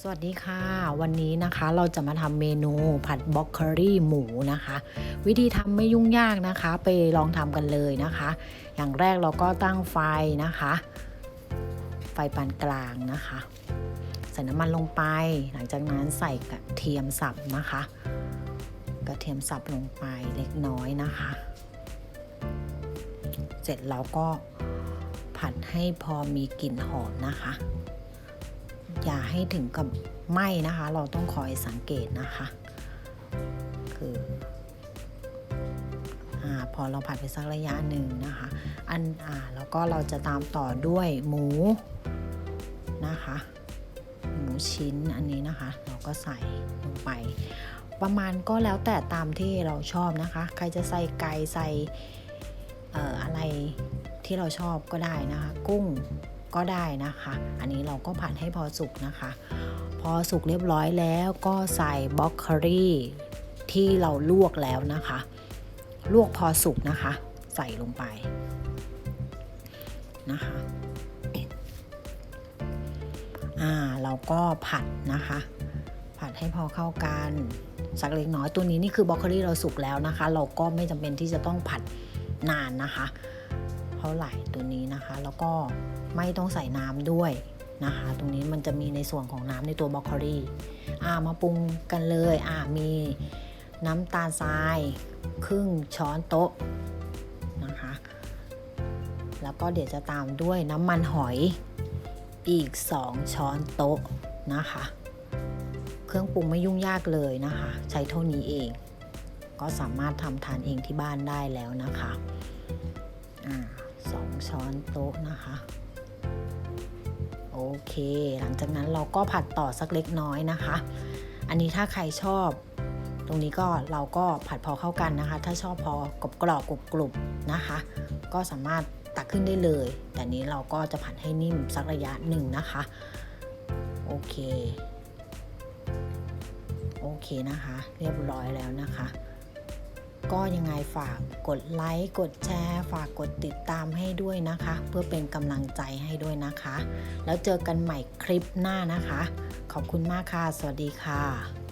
สวัสดีค่ะ วันนี้นะคะเราจะมาทำเมนูผัดบล็อกเคอรี่หมูนะคะ วิธีทำไม่ยุ่งยากนะคะ ไปลองทำกันเลยนะคะ อย่างแรกเราก็ตั้งไฟนะคะ ไฟปานกลางนะคะ ใส่น้ำมันลงไป หลังจากนั้นใส่กระเทียมสับนะคะ กระเทียมสับลงไปเล็กน้อยนะคะ เสร็จแล้วก็ผัดให้พอมีกลิ่นหอมนะคะ อย่าให้ถึงกับไหม้นะคะ เราต้องคอยสังเกตนะคะ คืออ่าพอเราผัดไปสักระยะหนึ่งนะคะ อันอ่าแล้วก็เราจะตามต่อด้วยหมูนะคะ หมูชิ้นอันนี้นะคะ เราก็ใส่ลงไป ประมาณก็แล้วแต่ตามที่เราชอบนะคะ ใครจะใส่ไก่ใส่อออะไรที่เราชอบก็ได้นะคะ กุ้ง ก็ได้นะคะ อันนี้เราก็ผัดให้พอสุกนะคะ พอสุกเรียบร้อยแล้วก็ใส่บล็อกเคอรี่ที่เราลวกแล้วนะคะ ลวกพอสุกนะคะ ใส่ลงไปนะคะอ่าเราก็ผัดนะคะ ผัดให้พอเข้ากันสักเล็กน้อยตัวนี้นี่คือบล็อกโคลี่เราสุกแล้วนะคะ เราก็ไม่จำเป็นที่จะต้องผัดนานนะคะ เท่าไหร่ตัวนี้นะคะ แล้วก็ไม่ต้องใส่น้ำด้วยนะคะ ตรงนี้มันจะมีในส่วนของน้ำในตัวบล็อกโคลี่อ่ามาปรุงกันเลยอ่ามีน้ำตาลทรายครึ่งช้อนโต๊ะนะคะ แล้วก็เดี๋ยวจะตามด้วยน้ำมันหอยอีก 2 ช้อนโต๊ะนะคะ เครื่องปรุงไม่ยุ่งยากเลยนะคะ ใช้เท่านี้เอง ก็สามารถทำทานเองที่บ้านได้แล้วนะคะอ่า สองช้อนโต๊ะนะคะ โอเค หลังจากนั้นเราก็ผัดต่อสักเล็กน้อยนะคะ อันนี้ถ้าใครชอบ ตรงนี้ก็เราก็ผัดพอเข้ากันนะคะ ถ้าชอบพอกรอบกรอบกรุบกรุบนะคะ ก็สามารถตักขึ้นได้เลย แต่นี้เราก็จะผัดให้นิ่มสักระยะหนึ่งนะคะ โอเค โอเคนะคะ เรียบร้อยแล้วนะคะ ก็ยังไงฝากกดไลค์กดแชร์ฝากกดติดตามให้ด้วยนะคะ เพื่อเป็นกำลังใจให้ด้วยนะคะ แล้วเจอกันใหม่คลิปหน้านะคะ ขอบคุณมากค่ะ สวัสดีค่ะ